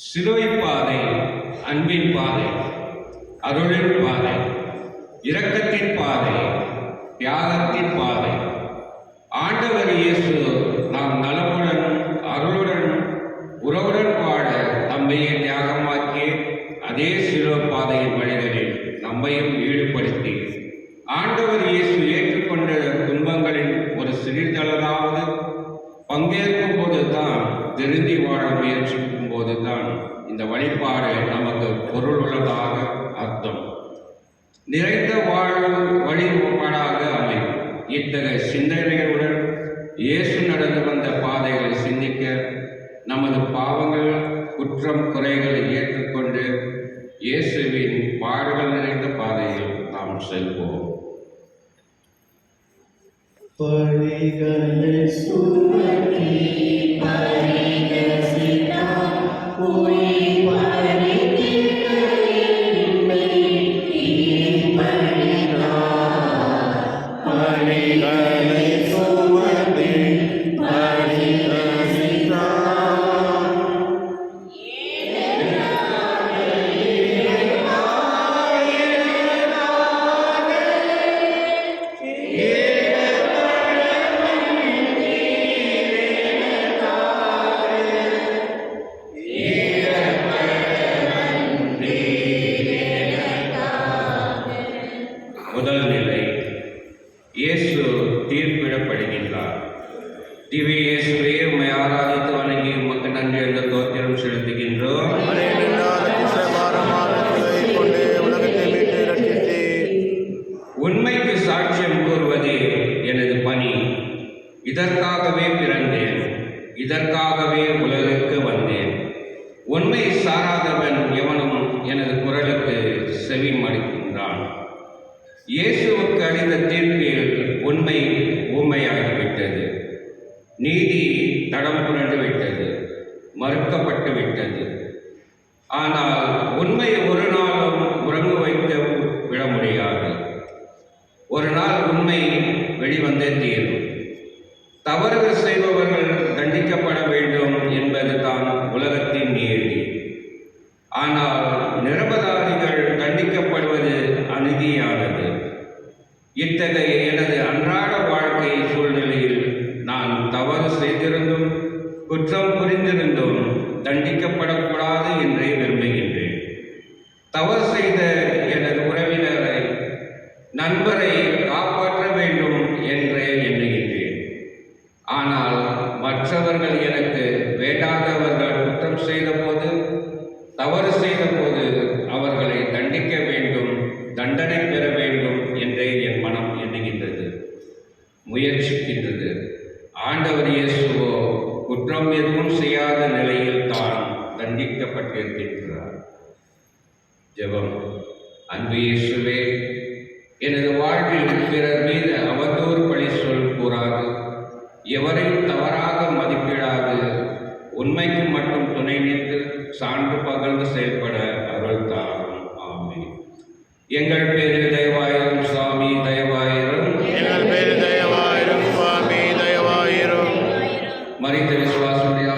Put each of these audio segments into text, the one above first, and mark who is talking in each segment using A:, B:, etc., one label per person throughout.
A: சிலுவை பாதை அன்பின் பாதை அருளின் பாதை இரக்கத்தின் பாதை தியாகத்தின் பாதை. ஆண்டவர் இயேசு நாம் நலமுடன் அருளுடன் உறவுடன் பாட தம்மையே தியாகமாக்கி அதே நமது பாவங்கள் குற்றம் குறைகளை ஏற்றுக்கொண்டு இயேசுவின் பாடுகள் நிறைந்த பாதையில் நாம் செல்வோம்.
B: பழிகளை
A: தவறு செய்த
C: gente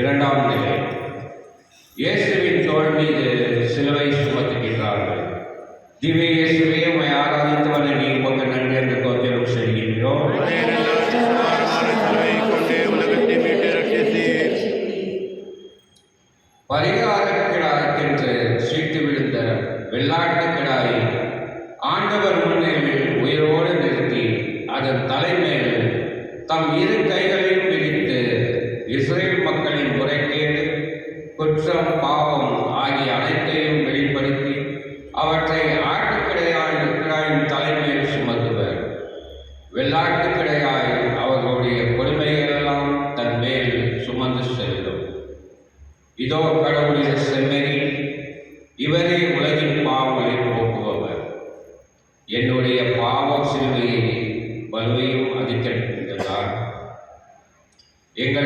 C: இரண்டாம் நிலை. இயேசுவின் தோல் மீது
A: சிலுவை சுமத்துகின்றார்கள். திவ்ய இயேசுவே உமை ஆராதித்தவனை நீ உங்கள் நன்றிற்கு கொத்திரம் செல்கின்றோம். दिक्कत एक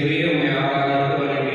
A: हुए मैं आप आगे वाले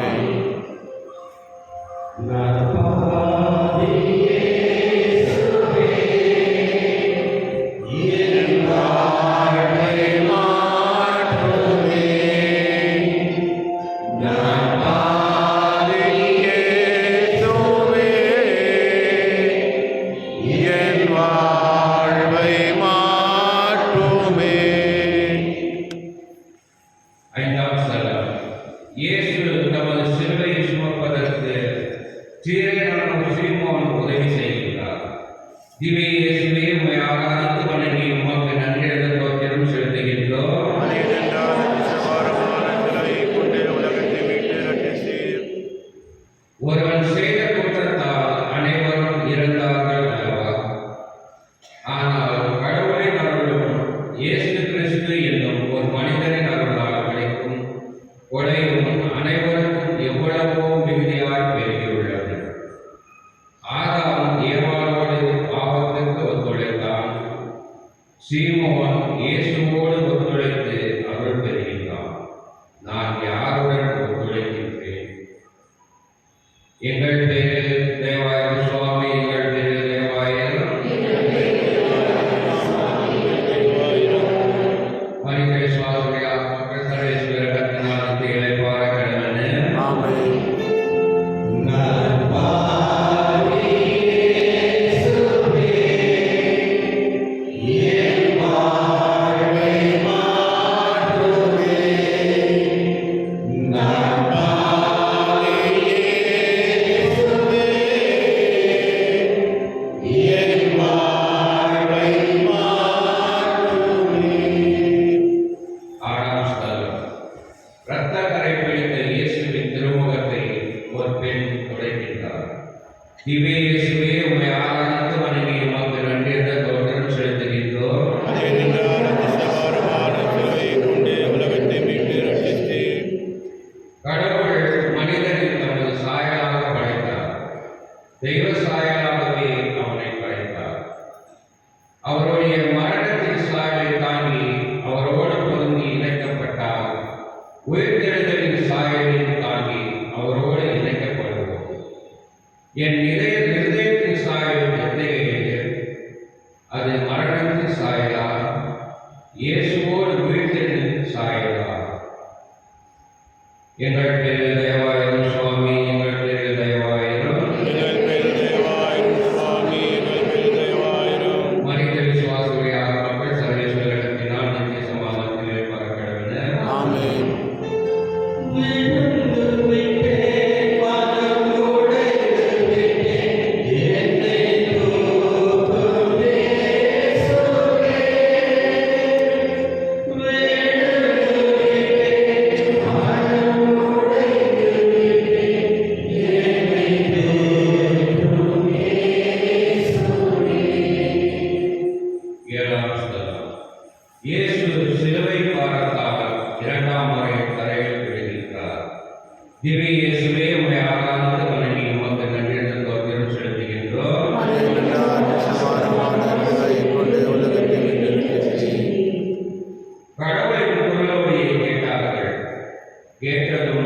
A: ไใน Get the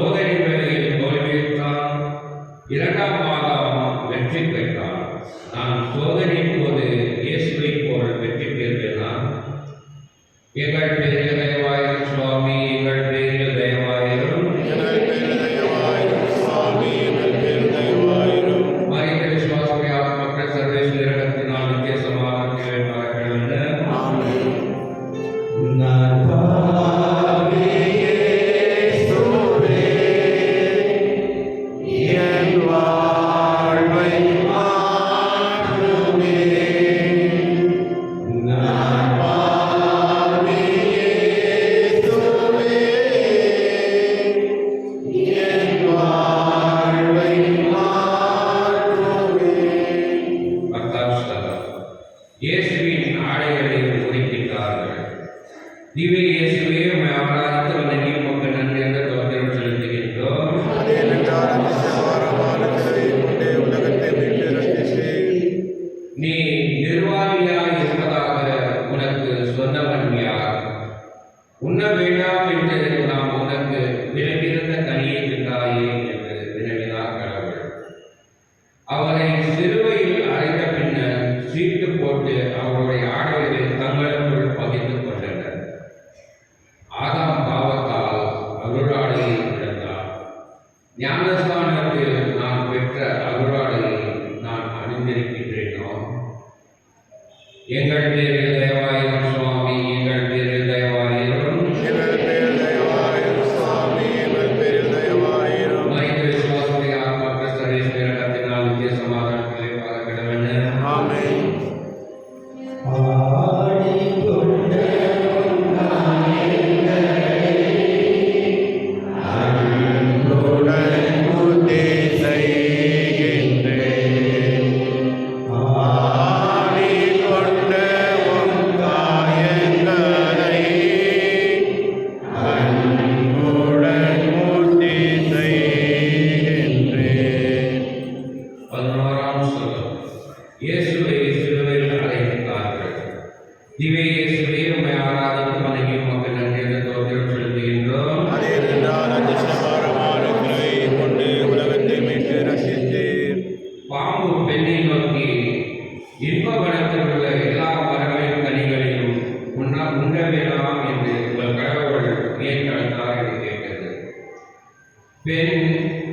A: சோதனை வேலையில் தோல்வியுற்றான் இரண்டாம் மாதம் வெற்றி பெற்றான். நான் சோதனையின் போது இயேசுவை போல் வெற்றி பெறுவேனா? எங்கள் பெரிய சுவாமி எங்கள்
D: பெரிய दिव्य ऐसे मैं
A: अपराधी तो बनेंगे।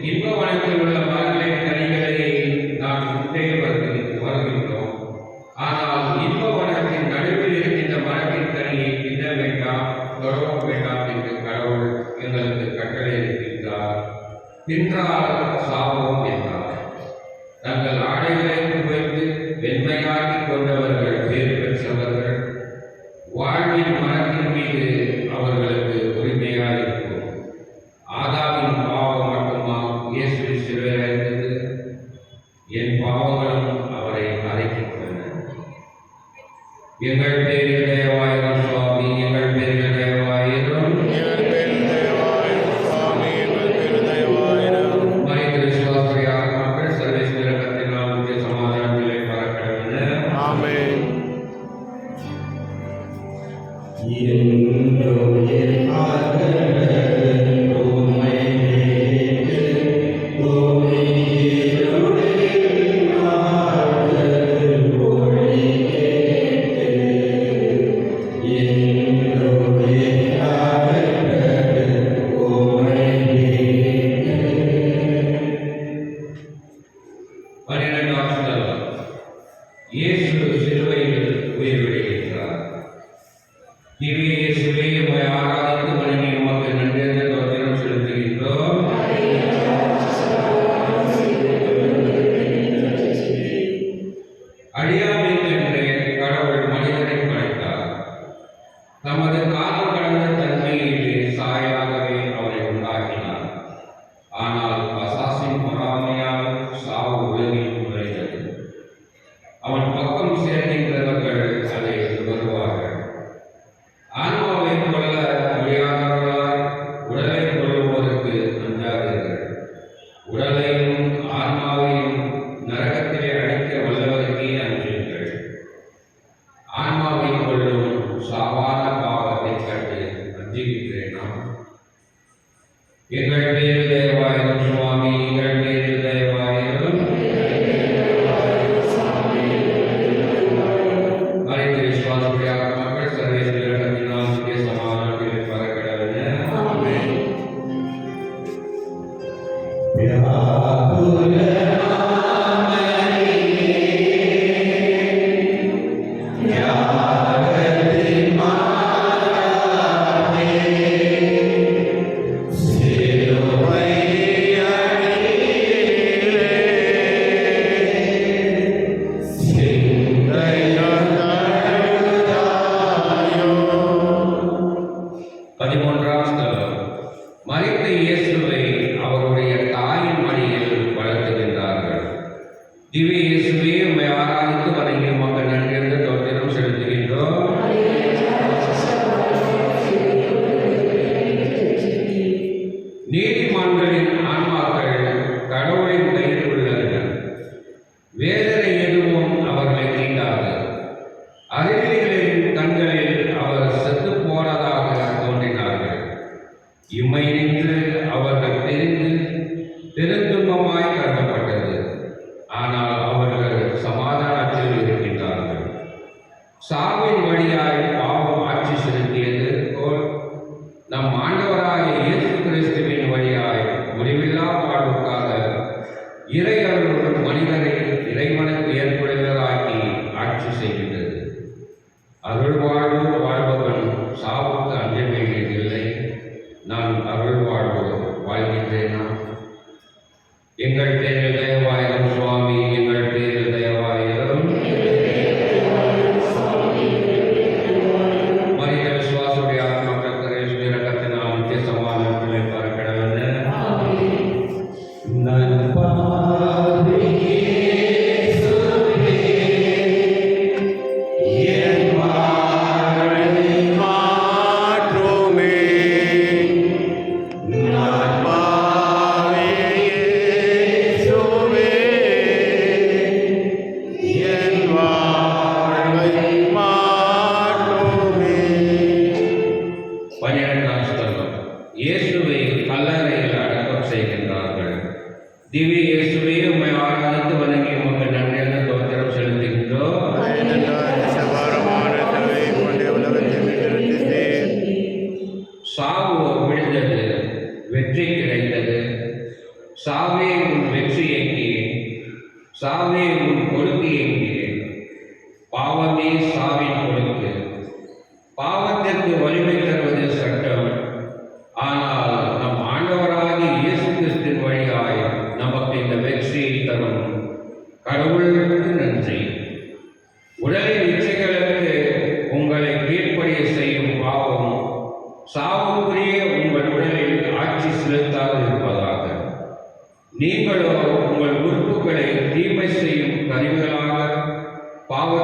A: இன்ப வனத்தில் உள்ள மரங்களின் கனிகளை நாம் உண்டே வருகின்றோம் ஆனால் இன்ப இருக்கின்ற மரத்தின் கனியை வேண்டாம் வேண்டாம் என்று கடவுள் எங்களுக்கு கட்டளை இருக்கின்றார் தின்றால் சாவோம் என்றார். தங்கள் ஆடைகளை உயர்ந்து வெண்மையாக்கி கொண்டவர்கள் பேர் பெற்றவர்கள் வாழ்வின் மரத்தின் மீது எங்களுடைய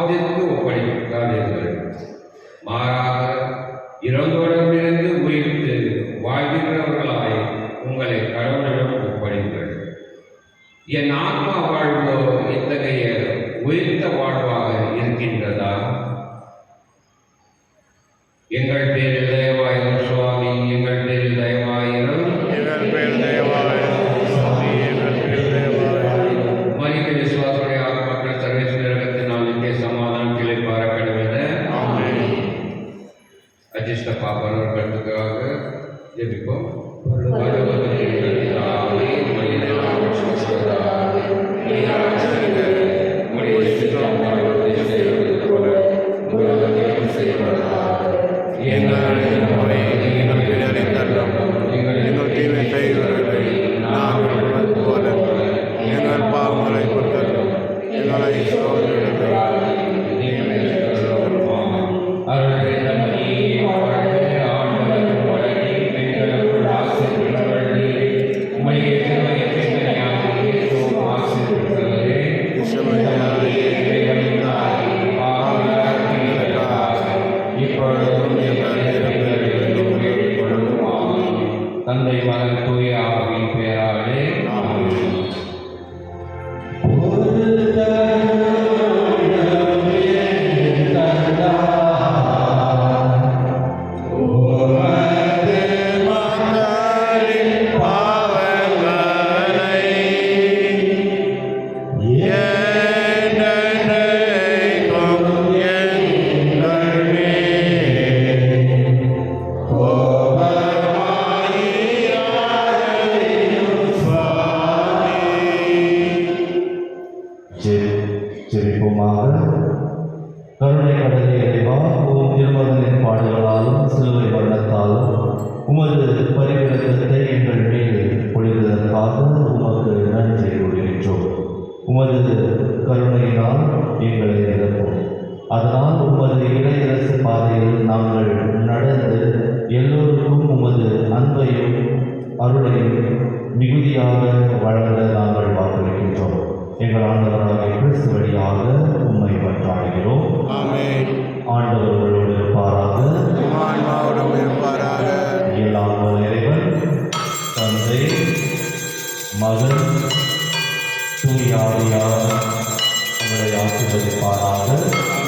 A: பாவத்திற்கு ஒப்படைக்காதீர்கள் மாறாக
E: ve Yakup'a ifade